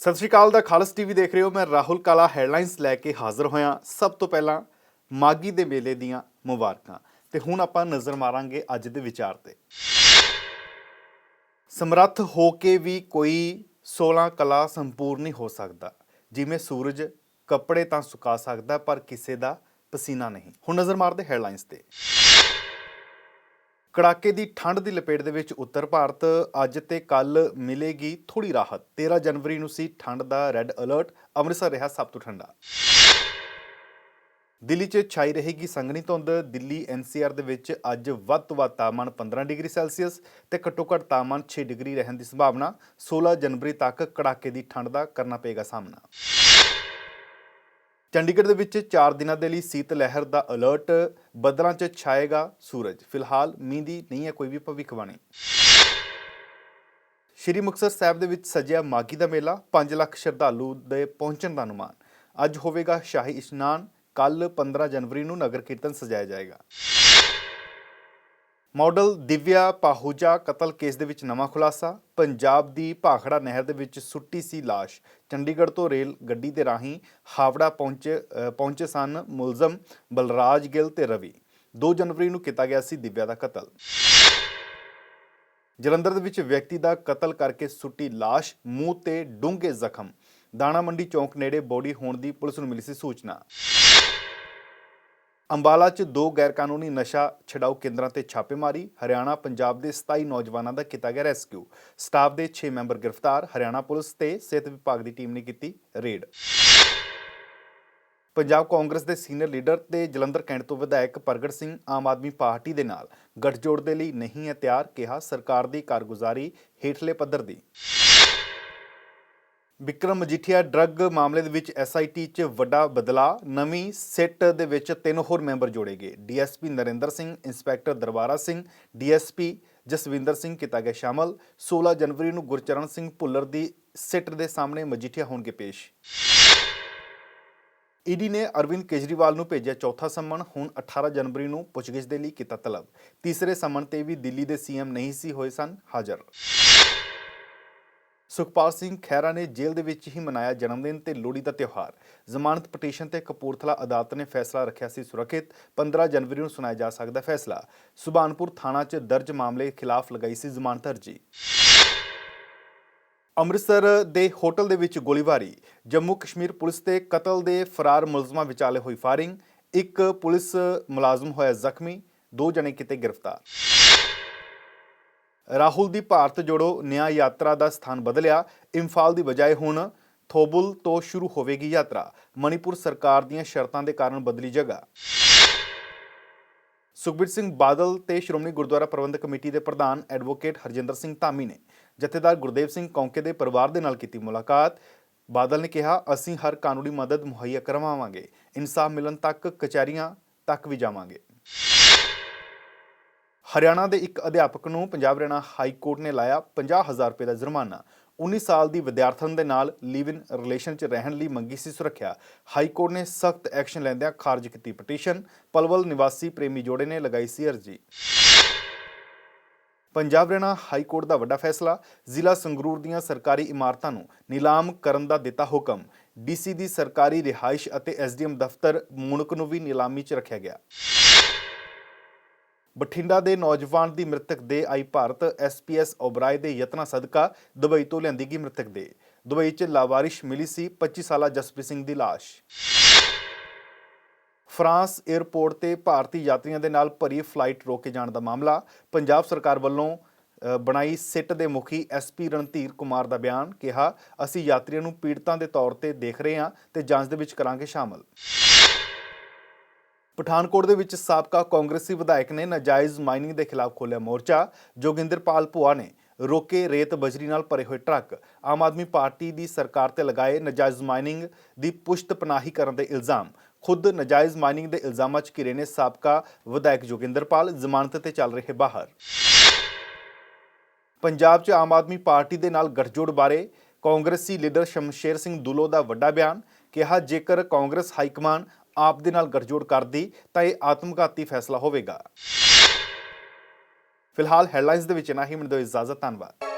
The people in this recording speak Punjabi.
ਸਤਿ ਸ਼੍ਰੀ ਅਕਾਲ ਦਾ ਖਾਲਸ ਟੀਵੀ ਦੇਖ ਰਹੇ ਹੋ। ਮੈਂ ਰਾਹੁਲ ਕਾਲਾ ਹੈਡਲਾਈਨਸ ਲੈ ਕੇ ਹਾਜ਼ਰ ਹੋਇਆ ਸਭ ਤੋਂ ਪਹਿਲਾਂ ਮਾਗੀ ਦੇ ਮੇਲੇ ਦੀਆਂ ਮੁਬਾਰਕਾਂ। ਤੇ ਹੁਣ ਆਪਾਂ ਨਜ਼ਰ ਮਾਰਾਂਗੇ ਅੱਜ ਦੇ ਵਿਚਾਰ ਤੇ। ਸਮਰੱਥ ਹੋ ਕੇ ਵੀ ਕੋਈ 16 ਕਲਾ ਸੰਪੂਰਨ ਨਹੀਂ ਹੋ ਸਕਦਾ। ਜਿਵੇਂ ਸੂਰਜ ਕੱਪੜੇ ਤਾਂ ਸੁਕਾ ਸਕਦਾ, ਪਰ ਕਿਸੇ ਦਾ ਪਸੀਨਾ ਨਹੀਂ। ਹੁਣ ਨਜ਼ਰ ਮਾਰਦੇ ਹੈਡਲਾਈਨਸ ਤੇ। ਕੜਾਕੇ ਦੀ ਠੰਡ ਦੀ ਲਪੇਟ ਦੇ ਵਿੱਚ ਉੱਤਰ ਭਾਰਤ ਅੱਜ ਤੇ ਕੱਲ ਮਿਲੇਗੀ ਥੋੜੀ ਰਾਹਤ। 13 ਜਨਵਰੀ ਨੂੰ ਸੀ ਠੰਡ ਦਾ ਰੈੱਡ ਅਲਰਟ। ਅੰਮ੍ਰਿਤਸਰ ਰਿਹਾ ਸਭ ਤੋਂ ਠੰਡਾ। ਦਿੱਲੀ 'ਚ ਛਾਈ ਰਹੇਗੀ ਸੰਘਣੀ ਧੁੰਦ। ਦਿੱਲੀ ਐਨਸੀਆਰ ਦੇ ਵਿੱਚ ਅੱਜ ਵੱਧ ਤੋਂ ਵੱਧ ਤਾਪਮਾਨ 15 ਡਿਗਰੀ ਸੈਲਸੀਅਸ ਤੇ ਘੱਟੋ ਘੱਟ ਤਾਪਮਾਨ 6 ਡਿਗਰੀ ਰਹਿਣ ਦੀ ਸੰਭਾਵਨਾ। 16 ਜਨਵਰੀ ਤੱਕ ਕੜਾਕੇ ਦੀ ਠੰਡ ਦਾ ਕਰਨਾ ਪਏਗਾ ਸਾਹਮਣਾ। ਚੰਡੀਗੜ੍ਹ ਦੇ ਵਿੱਚ 4 ਦਿਨਾਂ ਦੇ ਲਈ ਸੀਤ ਲਹਿਰ ਦਾ ਅਲਰਟ, ਬੱਦਲਾਂ 'ਚ ਛਾਏਗਾ ਸੂਰਜ। ਫਿਲਹਾਲ ਮੀਂਹ ਦੀ ਨਹੀਂ ਹੈ ਕੋਈ ਵੀ ਭਵਿੱਖਬਾਣੀ। ਸ਼੍ਰੀ ਮੁਕਤਸਰ ਸਾਹਿਬ ਦੇ ਵਿੱਚ ਸਜਿਆ ਮਾਗੀ ਦਾ ਮੇਲਾ 5 ਲੱਖ ਸ਼ਰਧਾਲੂ ਦੇ ਪਹੁੰਚਣ ਦਾ ਅਨੁਮਾਨ। ਅੱਜ ਹੋਵੇਗਾ ਸ਼ਾਹੀ ਇਸ਼ਨਾਨ ਕੱਲ 15 ਜਨਵਰੀ ਨੂੰ ਨਗਰ ਕੀਰਤਨ ਸਜਾਇਆ ਜਾਏਗਾ। ਮਾਡਲ ਦਿਵਿਆ ਪਾਹੂਜਾ ਕਤਲ ਕੇਸ ਦੇ ਵਿੱਚ ਨਵਾਂ ਖੁਲਾਸਾ ਪੰਜਾਬ ਦੀ ਭਾਖੜਾ ਨਹਿਰ ਦੇ ਵਿੱਚ ਸੁੱਟੀ ਸੀ লাশ ਚੰਡੀਗੜ੍ਹ ਤੋਂ ਰੇਲ ਗੱਡੀ ਦੇ ਰਾਹੀਂ ਹਾਵੜਾ ਪਹੁੰਚੇ ਅ, ਪਹੁੰਚੇ ਸਨ ਮੁਲਜ਼ਮ ਬਲਰਾਜ ਗਿੱਲ ਤੇ ਰਵੀ 2 ਜਨਵਰੀ ਨੂੰ ਕੀਤਾ ਗਿਆ ਸੀ ਦਿਵਿਆ ਦਾ ਕਤਲ ਜਲੰਧਰ ਦੇ ਵਿੱਚ ਵਿਅਕਤੀ ਦਾ ਕਤਲ ਕਰਕੇ ਸੁੱਟੀ লাশ ਮੂੰਹ ਤੇ ਡੂੰਘੇ ਜ਼ਖਮ ਦਾਣਾ ਮੰਡੀ ਚੌਂਕ ਨੇੜੇ ਬੋਡੀ ਹੋਣ ਦੀ ਪੁਲਿਸ ਨੂੰ ਮਿਲੀ ਸੀ ਸੂਚਨਾ ਅੰਬਾਲਾ 'ਚ ਦੋ ਗੈਰਕਾਨੂੰਨੀ ਨਸ਼ਾ ਛਡਾਊ ਕੇਂਦਰਾਂ ਤੇ ਛਾਪੇਮਾਰੀ, ਹਰਿਆਣਾ, ਪੰਜਾਬ ਦੇ 27 ਨੌਜਵਾਨਾਂ ਦਾ ਕੀਤਾ ਗਿਆ ਰੈਸਕਿਊ। ਸਟਾਫ ਦੇ 6 ਮੈਂਬਰ ਗ੍ਰਿਫਤਾਰ, ਹਰਿਆਣਾ ਪੁਲਿਸ ਤੇ ਸਿਹਤ ਵਿਭਾਗ ਦੀ ਟੀਮ ਨੇ ਕੀਤੀ ਰੇਡ। ਪੰਜਾਬ ਕਾਂਗਰਸ ਦੇ ਸੀਨੀਅਰ ਲੀਡਰ ਤੇ ਜਲੰਧਰ ਕੈਂਟ ਤੋਂ ਵਿਧਾਇਕ ਪ੍ਰਗਟ ਸਿੰਘ ਆਮ ਆਦਮੀ ਪਾਰਟੀ ਦੇ ਨਾਲ ਗੱਠਜੋੜ ਦੇ ਲਈ ਨਹੀਂ ਹੈ ਤਿਆਰ, ਕਿਹਾ ਸਰਕਾਰ ਦੀ ਕਾਰਗੁਜ਼ਾਰੀ ਹੇਠਲੇ ਪੱਧਰ ਦੀ। ਵਿਕਰਮ ਮਜੀਠੀਆ ਡਰੱਗ ਮਾਮਲੇ ਦੇ ਵਿੱਚ ਐਸਆਈਟੀ 'ਚ ਵੱਡਾ ਬਦਲਾਅ, ਨਵੀਂ ਸਿੱਟ ਦੇ ਵਿੱਚ ਤਿੰਨ ਹੋਰ ਮੈਂਬਰ ਜੋੜੇ ਗਏ। DSP Narinder Singh, inspector Darbara Singh DSP Jaswinder Singh ਕੀਤਾ ਗਿਆ ਸ਼ਾਮਲ। 16 ਜਨਵਰੀ ਨੂੰ ਗੁਰਚਰਨ ਸਿੰਘ ਭੁੱਲਰ ਦੀ ਸਿੱਟ ਦੇ ਸਾਹਮਣੇ ਮਜੀਠੀਆ ਹੋਣਗੇ ਪੇਸ਼। ਈਡੀ ਨੇ ਅਰਵਿੰਦ ਕੇਜਰੀਵਾਲ ਨੂੰ ਭੇਜਿਆ ਚੌਥਾ ਸੰਮਨ ਹੁਣ 18 ਜਨਵਰੀ ਨੂੰ ਪੁੱਛਗਿੱਛ ਦੇ ਲਈ ਕੀਤਾ ਤਲਬ। ਤੀਸਰੇ ਸੰਮਨ ਤੇ ਵੀ ਦਿੱਲੀ ਦੇ ਸੀਐਮ ਨਹੀਂ ਸੀ ਹੋਏ ਸਨ। ਹਾਜ਼ਰ। ਸੁਖਪਾਲ ਸਿੰਘ ਖਹਿਰਾ ਨੇ ਜੇਲ੍ਹ ਦੇ ਵਿੱਚ ਹੀ ਮਨਾਇਆ ਜਨਮ ਦਿਨ ਤੇ ਲੋਹੜੀ ਦਾ ਤਿਉਹਾਰ। ਜ਼ਮਾਨਤ ਪਟੀਸ਼ਨ ਤੇ ਕਪੂਰਥਲਾ ਅਦਾਲਤ ਨੇ ਫੈਸਲਾ ਰੱਖਿਆ ਸੀ ਸੁਰੱਖਿਅਤ। 15 ਜਨਵਰੀ ਨੂੰ ਸੁਣਾਇਆ ਜਾ ਸਕਦਾ ਫੈਸਲਾ। ਸੁਬਾਨਪੁਰ ਥਾਣਾ 'ਚ ਦਰਜ ਮਾਮਲੇ ਖਿਲਾਫ ਲਗਾਈ ਸੀ ਜ਼ਮਾਨਤ ਅਰਜੀ। ਅੰਮ੍ਰਿਤਸਰ ਦੇ ਹੋਟਲ ਦੇ ਵਿੱਚ ਗੋਲੀਬਾਰੀ। ਜੰਮੂ ਕਸ਼ਮੀਰ ਪੁਲਿਸ ਤੇ ਕਤਲ ਦੇ ਫਰਾਰ ਮੁਲਜ਼ਮਾਂ ਵਿਚਾਲੇ ਹੋਈ ਫਾਇਰਿੰਗ। ਇੱਕ ਪੁਲਿਸ ਮੁਲਾਜ਼ਮ ਹੋਇਆ ਜ਼ਖਮੀ। ਦੋ ਜਣੇ ਕਿਤੇ ਗ੍ਰਿਫਤਾਰ। ਰਾਹੁਲ ਦੀ ਭਾਰਤ ਜੋੜੋ ਨਿਆਂ ਯਾਤਰਾ ਦਾ ਸਥਾਨ ਬਦਲਿਆ। ਇੰਫਾਲ ਦੀ ਬਜਾਏ ਹੁਣ ਥੋਬੁਲ ਤੋਂ ਸ਼ੁਰੂ ਹੋਵੇਗੀ ਯਾਤਰਾ। ਮਣੀਪੁਰ ਸਰਕਾਰ ਦੀਆਂ ਸ਼ਰਤਾਂ ਦੇ ਕਾਰਨ ਬਦਲੀ ਜਗ੍ਹਾ। ਸੁਖਬੀਰ ਸਿੰਘ ਬਾਦਲ ਤੇ ਸ਼੍ਰੋਮਣੀ ਗੁਰਦੁਆਰਾ ਪ੍ਰਬੰਧਕ ਕਮੇਟੀ ਦੇ ਪ੍ਰਧਾਨ ਐਡਵੋਕੇਟ ਹਰਜਿੰਦਰ ਸਿੰਘ ਧਾਮੀ ਨੇ ਜਥੇਦਾਰ ਗੁਰਦੇਵ ਸਿੰਘ ਕੌਂਕੇ ਦੇ ਪਰਿਵਾਰ ਦੇ ਨਾਲ ਕੀਤੀ ਮੁਲਾਕਾਤ। ਬਾਦਲ ਨੇ ਕਿਹਾ, ਅਸੀਂ ਹਰ ਕਾਨੂੰਨੀ ਮਦਦ ਮੁਹੱਈਆ ਕਰਵਾਵਾਂਗੇ। ਇਨਸਾਫ ਮਿਲਣ ਤੱਕ ਕਚਹਿਰੀਆਂ ਤੱਕ ਵੀ ਜਾਵਾਂਗੇ। ਹਰਿਆਣਾ ਦੇ ਇੱਕ ਅਧਿਆਪਕ ਨੂੰ ਪੰਜਾਬ ਹਰਿਆਣਾ ਹਾਈ ਕੋਰਟ ਨੇ ਲਾਇਆ 50000 ਰੁਪਏ ਦਾ ਜੁਰਮਾਨਾ। 19 ਸਾਲ ਦੀ ਵਿਦਿਆਰਥਣ ਦੇ ਨਾਲ ਲਿਵ ਇਨ ਰਿਲੇਸ਼ਨ 'ਚ ਰਹਿਣ ਲਈ ਮੰਗੀ ਸੀ ਸੁਰੱਖਿਆ। ਹਾਈ ਕੋਰਟ ਨੇ ਸਖਤ ਐਕਸ਼ਨ ਲੈਂਦਿਆਂ ਖਾਰਜ ਕੀਤੀ ਪਟੀਸ਼ਨ। ਪਲਵਲ ਨਿਵਾਸੀ ਪ੍ਰੇਮੀ ਜੋੜੇ ਨੇ ਲਗਾਈ ਸੀ ਅਰਜੀ। ਪੰਜਾਬ ਹਰਿਆਣਾ ਹਾਈ ਕੋਰਟ ਦਾ ਵੱਡਾ ਫੈਸਲਾ। ਜ਼ਿਲ੍ਹਾ ਸੰਗਰੂਰ ਦੀਆਂ ਸਰਕਾਰੀ ਇਮਾਰਤਾਂ ਨੂੰ ਨਿਲਾਮ ਕਰਨ ਦਾ ਦਿੱਤਾ ਹੁਕਮ। ਡੀਸੀ ਦੀ ਸਰਕਾਰੀ ਰਿਹਾਇਸ਼ ਅਤੇ ਐਸਡੀਐਮ ਦਫ਼ਤਰ ਮੁਣਕ ਨੂੰ ਵੀ ਨਿਲਾਮੀ 'ਚ ਰੱਖਿਆ ਗਿਆ। ਬਠਿੰਡਾ ਦੇ ਨੌਜਵਾਨ ਦੀ ਮ੍ਰਿਤਕ ਦੇ ਆਈ ਭਾਰਤ ਐਸਪੀਐਸ ਓਬਰਾਏ ਦੇ ਯਤਨਾਂ ਸਦਕਾ ਦੁਬਈ ਤੋਂ ਲਿਆਂਦੀ ਗਈ ਮ੍ਰਿਤਕ ਦੇ ਦੁਬਈ 'ਚ ਲਾਵਾਰਿਸ਼ ਮਿਲੀ ਸੀ 25 ਸਾਲਾ ਜਸਪ੍ਰੀਤ ਸਿੰਘ ਦੀ ਲਾਸ਼। ਫਰਾਂਸ 에ਅਰਪੋਰਟ ਤੇ ਭਾਰਤੀ ਯਾਤਰੀਆਂ ਦੇ ਨਾਲ ਭਰੀ ਫਲਾਈਟ ਰੋਕੇ ਜਾਣ ਦਾ ਮਾਮਲਾ ਪੰਜਾਬ ਸਰਕਾਰ ਵੱਲੋਂ ਬਣਾਈ ਸਿੱਟ ਦੇ ਮੁਖੀ ਐਸਪੀ ਰਣਧੀਰ ਕੁਮਾਰ ਦਾ ਬਿਆਨ ਕਿਹਾ, ਅਸੀਂ ਯਾਤਰੀਆਂ ਨੂੰ ਪੀੜਤਾਂ ਦੇ ਤੌਰ ਤੇ ਦੇਖ ਰਹੇ ਹਾਂ ਤੇ ਜਾਂਚ ਦੇ ਵਿੱਚ ਕਰਾਂਗੇ ਸ਼ਾਮਲ। ਪਠਾਨਕੋਟ ਦੇ ਵਿੱਚ ਸਾਬਕਾ ਕਾਂਗਰਸੀ ਵਿਧਾਇਕ ਨੇ ਨਾਜਾਇਜ਼ ਮਾਈਨਿੰਗ ਦੇ ਖਿਲਾਫ ਖੋਲ੍ਹਿਆ ਮੋਰਚਾ। ਜੋਗਿੰਦਰਪਾਲ ਭੂਆ ਨੇ ਰੋਕੇ ਰੇਤ ਬਜਰੀ ਨਾਲ ਭਰੇ ਹੋਏ ਟਰੱਕ। ਆਮ ਆਦਮੀ ਪਾਰਟੀ ਦੀ ਸਰਕਾਰ ਤੇ ਲਗਾਏ ਨਾਜਾਇਜ਼ ਮਾਈਨਿੰਗ ਦੀ ਪੁਸ਼ਤ ਪਨਾਹੀ ਕਰਨ ਦੇ ਇਲਜ਼ਾਮ। ਖੁਦ ਨਾਜਾਇਜ਼ ਮਾਈਨਿੰਗ ਦੇ ਇਲਜ਼ਾਮਾਂ 'ਚ ਘਿਰੇ ਨੇ ਸਾਬਕਾ ਵਿਧਾਇਕ ਜੋਗਿੰਦਰਪਾਲ। ਜ਼ਮਾਨਤ ਤੇ ਚੱਲ ਰਹੇ ਬਾਹਰ। ਪੰਜਾਬ 'ਚ ਆਮ ਆਦਮੀ ਪਾਰਟੀ ਦੇ ਨਾਲ ਗੱਠਜੋੜ ਬਾਰੇ ਕਾਂਗਰਸੀ ਲੀਡਰ ਸ਼ਮਸ਼ੇਰ ਸਿੰਘ ਦੁਲੋ ਦਾ ਵੱਡਾ ਬਿਆਨ। ਕਿਹਾ, ਜੇਕਰ ਕਾਂਗਰਸ ਹਾਈਕਮਾਨ ਆਪ ਦੇ ਨਾਲ ਗੱਠਜੋੜ ਕਰਦੀ, ਤਾਂ ਇਹ ਆਤਮਘਾਤੀ ਫੈਸਲਾ ਹੋਵੇਗਾ। ਫਿਲਹਾਲ ਹੈਡਲਾਈਨਸ ਦੇ ਵਿੱਚ ਨਾ ਹੀ। ਮੈਨੂੰ ਦਿਓ ਇਜਾਜ਼ਤ, ਧੰਨਵਾਦ।